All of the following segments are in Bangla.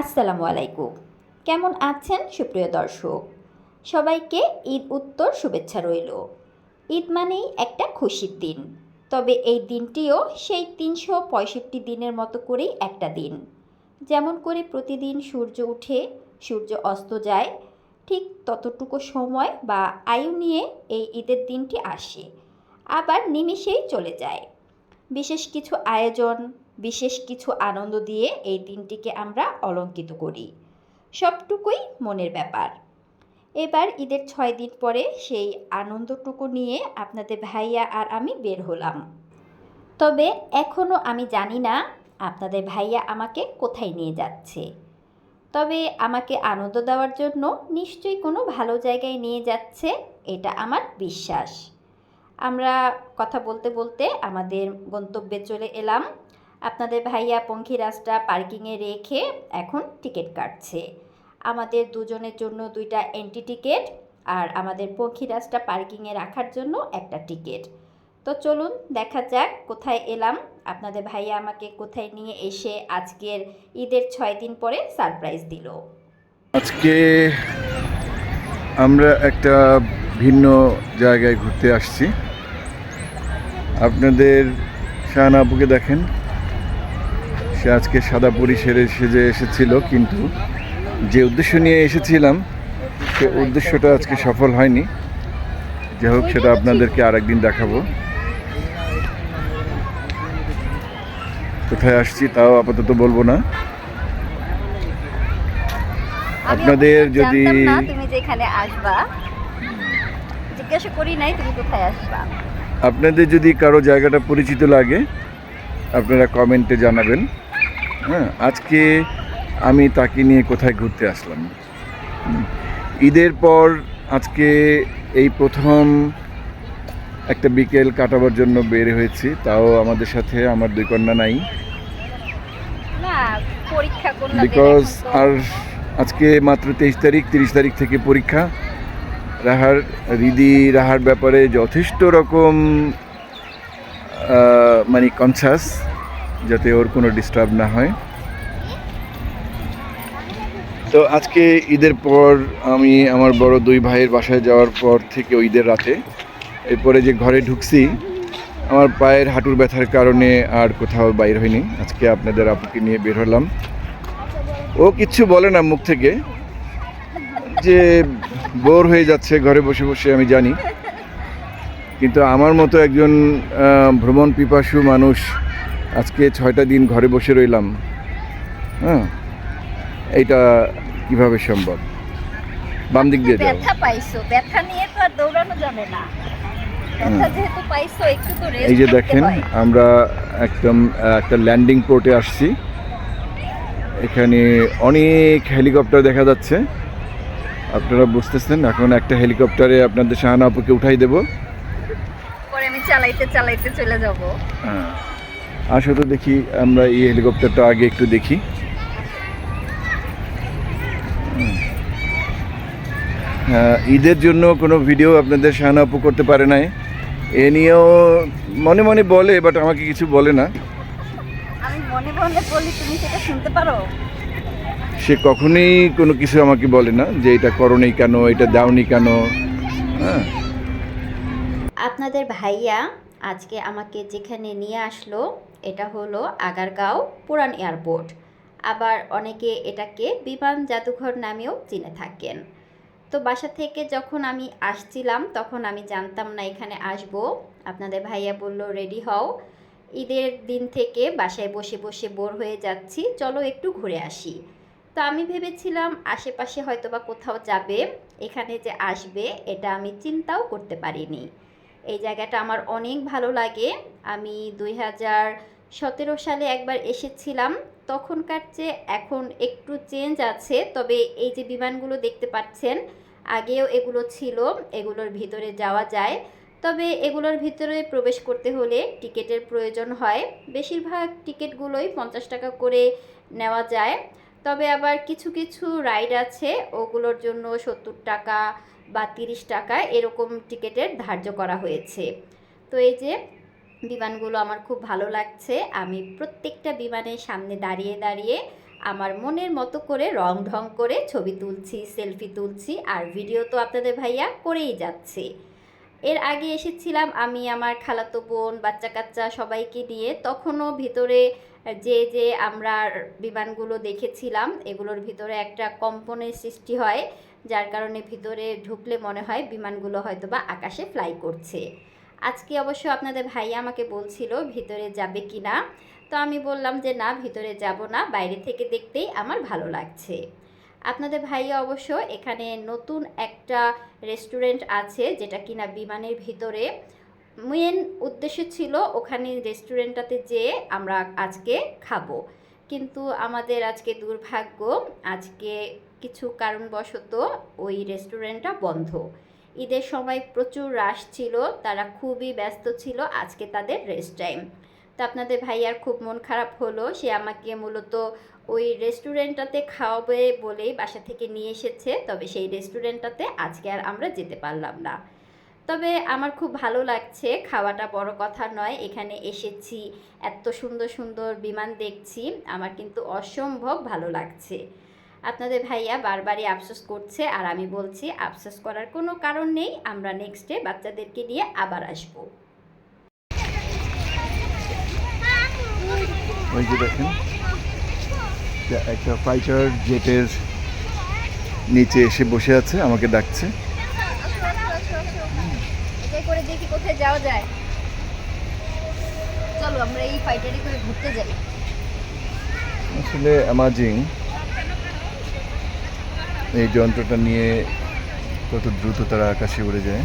আসসালামু আলাইকুম। কেমন আছেন সুপ্রিয় দর্শক? সবাইকে ঈদ উত্তর শুভেচ্ছা রইল। ঈদ মানেই একটা খুশির দিন। তবে এই দিনটিও সেই তিনশো পঁয়ষট্টি দিনের মতো করেই একটা দিন। যেমন করে প্রতিদিন সূর্য উঠে, সূর্য অস্ত যায়, ঠিক ততটুকু সময় বা আয়ু নিয়ে এই ঈদের দিনটি আসে। আবার নিমিষেই চলে যায়। বিশেষ কিছু আয়োজন বিশেষ কিছু আনন্দ দিয়ে এই দিনটিকে আমরা অলঙ্কিত করি। সবটুকুই মনের ব্যাপার। এবার ঈদের ছয় দিন পরে সেই আনন্দটুকু নিয়ে আপনাদের ভাইয়া আর আমি বের হলাম। তবে এখনও আমি জানি না আপনাদের ভাইয়া আমাকে কোথায় নিয়ে যাচ্ছে। তবে আমাকে আনন্দ দেওয়ার জন্য নিশ্চয়ই কোনো ভালো জায়গায় নিয়ে যাচ্ছে এটা আমার বিশ্বাস। আমরা কথা বলতে বলতে আমাদের গন্তব্যে চলে এলাম। আপনাদের ভাইয়া পঙ্খিরাজটা পার্কিংয়ে রেখে এখন টিকিট কাটছে। আমাদের দুজনের জন্য দুইটা এন্ট্রি টিকিট আর আমাদের পঙ্খিরাজটা পার্কিংয়ে রাখার জন্য একটা টিকিট তো চলুন, দেখা যাক কোথায় এলাম। আপনাদের ভাইয়া আমাকে কোথায় নিয়ে এসে আজকের ঈদের ছয় দিন পরে সারপ্রাইজ দিল। আজকে আমরা একটা ভিন্ন জায়গায় ঘুরতে আসছি। আপনাদের শাহানা আপুকে দেখেন। সে আজকে সাদা পরি সেরে সেজে এসেছিল কিন্তু যে উদ্দেশ্য নিয়ে এসেছিলাম সে উদ্দেশ্যটা আজকে সফল হয়নি। যাই হোক সেটা আপনাদেরকে আরেকদিন দেখাবো। কোথায় আসছি তাও আপাতত বলব না। আপনাদের যদি তুমি যেখানে আসবা। জিজ্ঞাসা করি নাই তুমি কোথায় আসবা। আপনাদের যদি কারও জায়গাটা পরিচিত লাগে আপনারা কমেন্টে জানাবেন। হ্যাঁ আজকে আমি তাকে নিয়ে কোথায় ঘুরতে আসলাম। ঈদের পর আজকে এই প্রথম একটা বিকেল কাটাবার জন্য বের হয়েছি। তাও আমাদের সাথে আমার দুই কন্যা নাই। বিকজ আর আজকে মাত্র তেইশ তারিখ তিরিশ তারিখ থেকে পরীক্ষা। রাহার রিদি রাহার ব্যাপারে যথেষ্ট রকম মানে কনসাস, যাতে ওর কোনো ডিস্টার্ব না হয়। তো আজকে ঈদের পর আমি আমার বড় দুই ভাইয়ের বাসায় যাওয়ার পর থেকে ঈদের রাতে, এরপরে যে ঘরে ঢুকছি, আমার পায়ের হাঁটুর ব্যথার কারণে আর কোথাও বাইর হয়নি। আজকে আপনাদের আপুকে নিয়ে বের হলাম। ও কিচ্ছু বলে না মুখ থেকে, যে বোর হয়ে যাচ্ছে, ঘরে বসে বসে, আমি জানি। কিন্তু আমার মতো একজন ভ্রমণ পিপাসু মানুষ আজকে ছয়টা দিন ঘরে বসে রইলাম হ্যাঁ? এইটা কীভাবে সম্ভব? বাম দিক দিয়ে যাও। ব্যথা পাইছো ব্যথা নিয়ে তো আর দৌড়ানো যাবে না। এই যে দেখেন আমরা একদম একটা ল্যান্ডিং পোর্টে আসছি। এখানে অনেক হেলিকপ্টার দেখা যাচ্ছে। আপনারা বুঝতেছেন এখন একটা হেলিকপ্টারে আপনাদের শাহানা আপুকে উঠাই দেবো। আমি চালাইতে চালাইতে চলে যাব। হ্যাঁ। আসো তো দেখি আমরা এই হেলিকপ্টারটা আগে একটু দেখি। ঈদের জন্য কোনো ভিডিও আপনাদের শাহানা আপু করতে পারে নাই। এ নিয়েও মনে মনে বলে বাট আমাকে কিছু বলে না। সে কখনোই কোনো কিছু আমাকে বলে না যে এটা করনি কেন এটা দাওনি কেন। হ্যাঁ। আপনাদের ভাইয়া আজকে আমাকে যেখানে নিয়ে আসলো, এটা হলো আগারগাঁও পুরান এয়ারপোর্ট। আবার অনেকে এটাকে বিমান জাদুঘর নামেও চিনে থাকেন। তো বাসা থেকে যখন আমি আসছিলাম, তখন আমি জানতাম না এখানে আসব। আপনাদের ভাইয়া বলল, রেডি হও। ঈদের দিন থেকে বাসায় বসে বসে বোর হয়ে যাচ্ছি। চলো একটু ঘুরে আসি। তো আমি ভেবেছিলাম, আশেপাশে হয়তো বা কোথাও যাবে। এখানে যে আসবে, এটা আমি চিন্তাও করতে পারিনি। এই জায়গাটা আমার অনেক ভালো লাগে। আমি দুই হাজার সতেরো সালে একবার এসেছিলাম। তখনকার চেয়ে এখন একটু চেঞ্জ আছে, তবে এই যে বিমানগুলো দেখতে পাচ্ছেন, আগেও এগুলো ছিল, এগুলোর ভিতরে যাওয়া যায়। তবে এগুলোর ভিতরে প্রবেশ করতে হলে টিকিটের প্রয়োজন হয়। বেশিরভাগ টিকিটগুলোই পঞ্চাশ টাকা করে নেওয়া যায়। তবে আবার কিছু কিছু রাইড আছে, ওগুলোর জন্য সত্তর টাকা বা তিরিশ টাকা এরকম টিকিটের ধার্য করা হয়েছে। তো এই যে, বিমানগুলো আমার খুব ভালো লাগছে। আমি প্রত্যেকটা বিমানের সামনে দাঁড়িয়ে দাঁড়িয়ে আমার মনের মতো করে রং ঢং করে ছবি তুলছি সেলফি তুলছি, আর ভিডিও তো আপনাদের ভাইয়া করেই যাচ্ছে। এর আগে এসেছিলাম আমি, আমার খালাতো বোন বাচ্চা কাচ্চা সবাইকে নিয়ে। তখনও ভিতরে যে যে আমরা বিমানগুলো দেখেছিলাম, এগুলোর ভিতরে একটা কম্পনের সৃষ্টি হয়, যার কারণে ভিতরে ঢুকলে মনে হয় বিমানগুলো হয়তো বা আকাশে ফ্লাই করছে। আজকে অবশ্য আপনাদের ভাইয়া আমাকে বলছিল ভিতরে যাবে কি না তো আমি বললাম যে, না, ভিতরে যাব না, বাইরে থেকে দেখতেই আমার ভালো লাগছে। আপনাদের ভাইয়া অবশ্য এখানে নতুন একটা রেস্টুরেন্ট আছে যেটা কিনা বিমানের ভিতরে। মেন উদ্দেশ্য ছিল ওখানে রেস্টুরেন্টটাতে যেয়ে আমরা আজকে খাব। কিন্তু আমাদের আজকে দুর্ভাগ্য, আজকে কিছু কারণবশত ওই রেস্টুরেন্টটা বন্ধ। ঈদের সময় প্রচুর রাশ ছিল, তারা খুবই ব্যস্ত ছিল, আজকে তাদের রেস্ট টাইম। তো আপনাদের ভাইয়ার খুব মন খারাপ হলো। সে আমাকে মূলত ওই রেস্টুরেন্টটাতে খাওয়াবে বলেই বাসা থেকে নিয়ে এসেছে। তবে সেই রেস্টুরেন্টটাতে আজকে আর আমরা যেতে পারলাম না। তবে আমার খুব ভালো লাগছে। খাওয়াটা বড় কথা নয়। এখানে এসেছি, এত সুন্দর সুন্দর বিমান দেখছি। আমার কিন্তু অসম্ভব ভালো লাগছে। আপনাদের ভাইয়া বারবারই আফসোস করছে আর আমি বলছি, আফসোস করার কোনো কারণ নেই। আমরা নেক্সট ডে বাচ্চাদেরকে নিয়ে আবার আসব। ওই যে দেখেন। একটা ফাইটার জেটের নিচে এসে বসে আছে আমাকে ডাকছে। করে দেখি কোথায় যাওয়া যায়। চলো আমরা এই ফাইটারি করে ঘুরতে যাই। আসলে অ্যামাজিং এই যন্ত্রটা নিয়ে কত দ্রুত তারা আকাশে উড়ে যায়।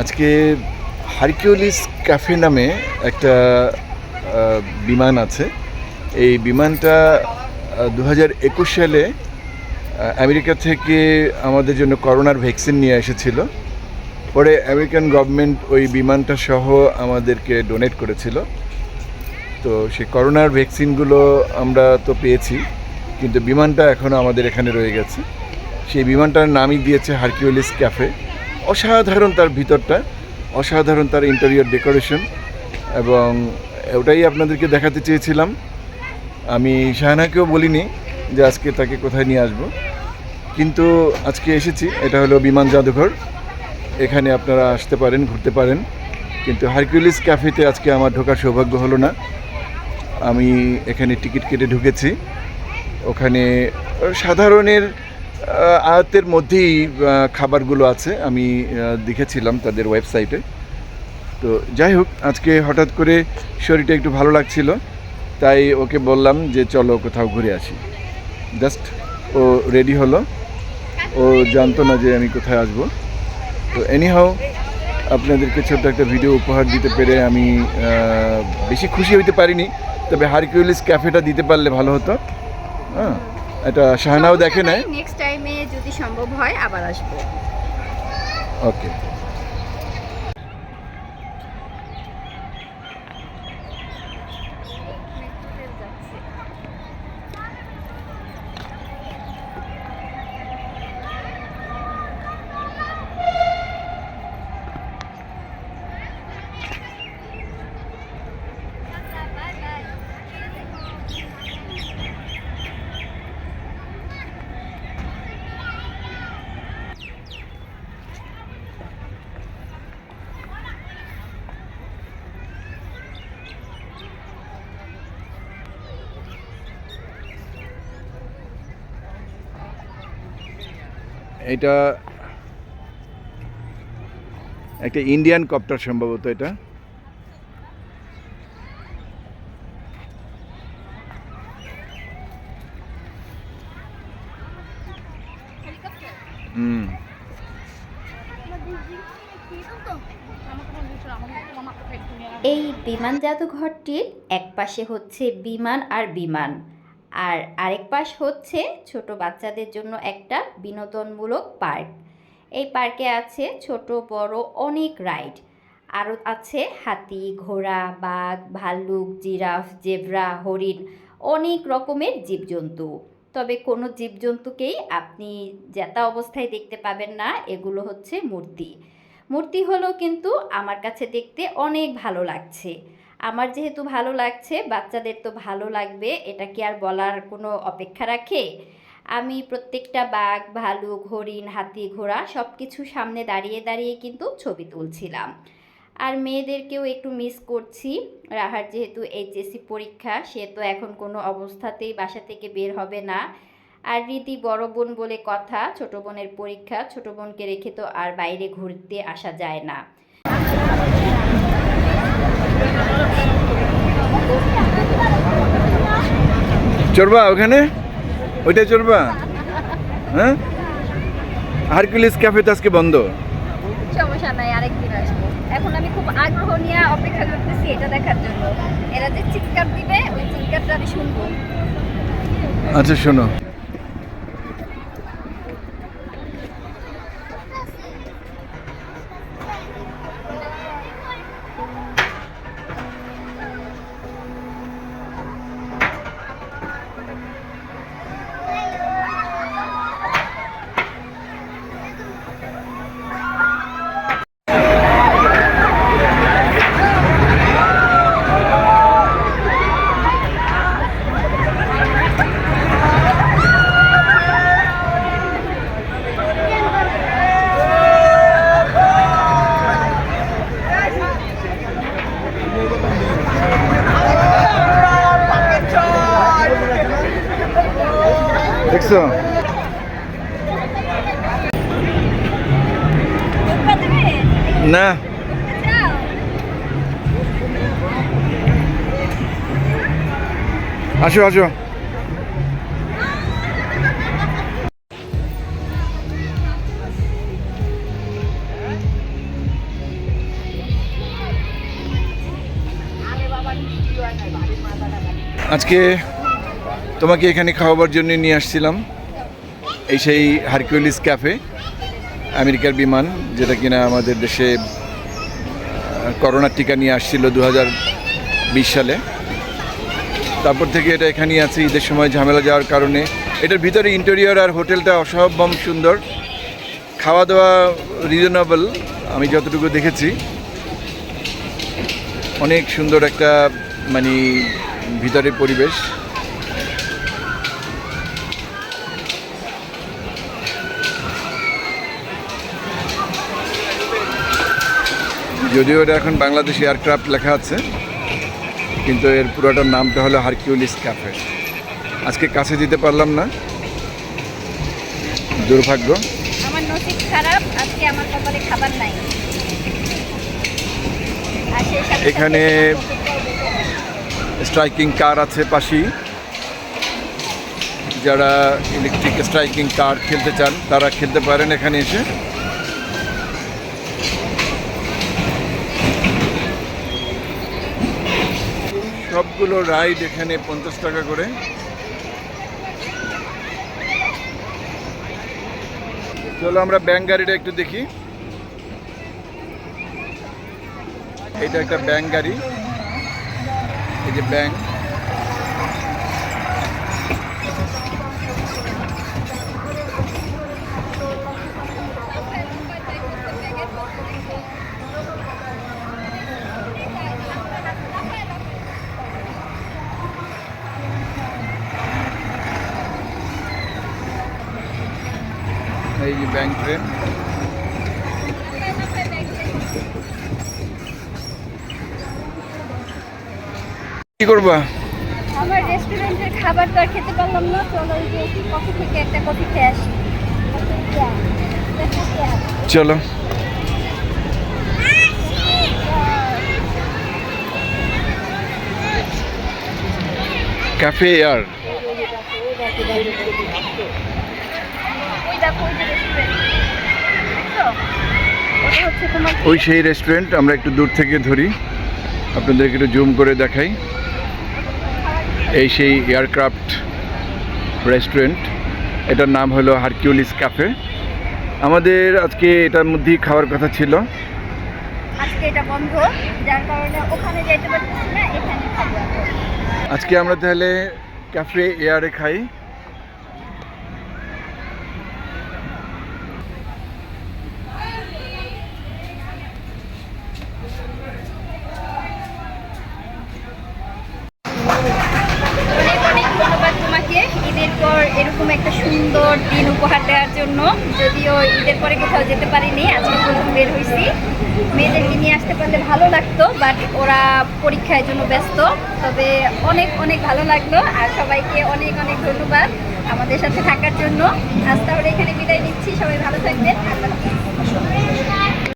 আজকে হারকিউলিস ক্যাফে নামে একটা বিমান আছে। এই বিমানটা দু হাজার একুশ সালে আমেরিকা থেকে আমাদের জন্য করোনার ভ্যাকসিন নিয়ে এসেছিল। পরে আমেরিকান গভর্নমেন্ট ওই বিমানটা সহ আমাদেরকে ডোনেট করেছিল। তো সেই করোনার ভ্যাকসিনগুলো আমরা তো পেয়েছি, কিন্তু বিমানটা এখনও আমাদের এখানে রয়ে গেছে। সেই বিমানটার নামই দিয়েছে হারকিউলিস ক্যাফে। অসাধারণ তার ভিতরটা। অসাধারণ তার ইন্টেরিয়র ডেকোরেশন এবং ওটাই আপনাদেরকে দেখাতে চেয়েছিলাম। আমি শাহানাকেও বলিনি যে আজকে তাকে কোথায় নিয়ে আসব। কিন্তু আজকে এসেছি, এটা হলো বিমান জাদুঘর। এখানে আপনারা আসতে পারেন, ঘুরতে পারেন। কিন্তু হারকিউলিস ক্যাফেতে আজকে আমার ঢোকার সৌভাগ্য হলো না। আমি এখানে টিকিট কেটে ঢুকেছি। ওখানে সাধারণের আহ, আয়ত্তের মধ্যেই খাবারগুলো আছে আমি দেখেছিলাম তাদের ওয়েবসাইটে। তো যাই হোক আজকে হঠাৎ করে শরীরটা একটু ভালো লাগছিল তাই ওকে বললাম যে চলো কোথাও ঘুরে আসি। জাস্ট ও রেডি হলো। ও জানতো না যে আমি কোথায় আসব। তো এনিহাও আপনাদেরকে ছোট্ট একটা ভিডিও উপহার দিতে পেরে আমি বেশি খুশি হইতে পারিনি তবে হারকিউলিস ক্যাফেটা দিতে পারলে ভালো হতো। হ্যাঁ। এটা শাহানাও দেখে নেয়। নেক্সট টাইমে যদি সম্ভব হয় আবার আসব। ওকে এটা একটা ইন্ডিয়ান কপ্টার সম্ভবত এটা। এই বিমান জাদুঘরটির এক পাশে হচ্ছে বিমান আর বিমান। আর আরেক পাশ হচ্ছে ছোট বাচ্চাদের জন্য একটা বিনোদনমূলক পার্ক। এই পার্কে আছে ছোট, বড় অনেক রাইড। আরও আছে হাতি, ঘোড়া, বাঘ, ভাল্লুক, জিরাফ, জেব্রা, হরিণ অনেক রকমের জীবজন্তু। তবে কোনো জীবজন্তুকেই আপনি জেতা অবস্থায় দেখতে পাবেন না, এগুলো হচ্ছে মূর্তি। মূর্তি হলো কিন্তু আমার কাছে দেখতে অনেক ভালো লাগছে। আমার যেহেতু ভালো লাগছে, বাচ্চাদের তো ভালো লাগবে এটা কি আর বলার কোনো অপেক্ষা রাখে? আমি প্রত্যেকটা বাঘ, ভালুক, হরিণ, হাতি, ঘোড়া সব কিছু সামনে দাঁড়িয়ে দাঁড়িয়ে কিন্তু ছবি তুলছিলাম। আর মেয়েদেরকেও একটু মিস করছি। রাহার যেহেতু এইচএসসি পরীক্ষা, সে তো এখন কোনো অবস্থাতেই বাসা থেকে বের হবে না। আর রীতি বড় বোন বলে কথা, ছোট বোনের পরীক্ষা, ছোট বোনকে রেখে তো আর বাইরে ঘুরতে আসা যায় না। চড়বা ওখানে? ওইটা চড়বা? হ্যাঁ? হারকুলিস ক্যাফে তো আজকে বন্ধ। সমস্যা নাই আরেকদিন আসব। এখন আমি খুব আগ্রহ নিয়ে অপেক্ষা করতেছি এটা দেখার জন্য। এরা যে চিৎকার দিবে ওই চিৎকারটা আমি শুনব। আচ্ছা শোনো। দেখছ? না। আসো আসো। আজকে তোমাকে এখানে খাওয়াবার জন্য নিয়ে আসছিলাম এই সেই হারকিউলিস ক্যাফে, আমেরিকার বিমান, যেটা কিনা আমাদের দেশে করোনার টিকা নিয়ে আসছিল দু সালে। তারপর থেকে এটা এখানেই আছে, ঈদের সময় ঝামেলা যাওয়ার কারণে। এটার ভিতরে ইন্টেরিয়র আর হোটেলটা অসম্ভব সুন্দর। খাওয়া দাওয়া রিজনেবল আমি যতটুকু দেখেছি। অনেক সুন্দর একটা মানে ভিতরের পরিবেশ। যদিও এটা এখন বাংলাদেশ এয়ারক্রাফট লেখা আছে কিন্তু এর পুরোটার নামটা হলো হারকিউলিস ক্যাফে আজকে কাছে যেতে পারলাম না। দুর্ভাগ্য। আমার নসিব খারাপ আজকে আমার কপালে খাবার নাই। আর সেই সাথে সাথে- এখানে স্ট্রাইকিং কার আছে পাশেই। যারা ইলেকট্রিক স্ট্রাইকিং কার খেলতে চান তারা খেলতে পারেন এখানে এসে। সবগুলো রাইড এখানে পঞ্চাশ টাকা করে। চলো আমরা ব্যাঙ্ক গাড়িটা একটু দেখি। এটা একটা ব্যাঙ্ক গাড়ি। এই যে ব্যাঙ্ক কি করবা? আমার রেস্টুরেন্টের খাবার তো আর খেতে পারলাম না চলো ওই যে কফি থেকে একটা কফি খেয়ে আসি। চলো। ক্যাফে তোমার ওই সেই রেস্টুরেন্ট আমরা একটু দূর থেকে ধরি। আপনাদেরকে একটু জুম করে দেখাই। এই সেই এয়ারক্রাফট রেস্টুরেন্ট। এটার নাম হলো হারকিউলিস ক্যাফে। আমাদের আজকে এটার মধ্যেই খাওয়ার কথা ছিল। আজকে এটা বন্ধ যার কারণে ওখানে যেতে পারতেছি না এখানে খাব। আজকে আমরা তাহলে ক্যাফে এয়ারে খাই অনেক অনেক ধন্যবাদ তোমাকে ঈদের পর এরকম একটা সুন্দর দিন উপহার দেওয়ার জন্য যদিও ঈদের পরে কোথাও যেতে পারিনি, আজকে প্রথম বের হয়েছি মেয়েদেরকে নিয়ে আসতে পারলে ভালো লাগতো বাট ওরা পরীক্ষার জন্য ব্যস্ত। তবে অনেক অনেক ভালো লাগল আর সবাইকে অনেক অনেক ধন্যবাদ আমাদের সাথে থাকার জন্য। আজ তাহলে এখানে বিদায় নিচ্ছি, সবাই ভালো থাকবেন, আল্লাহ।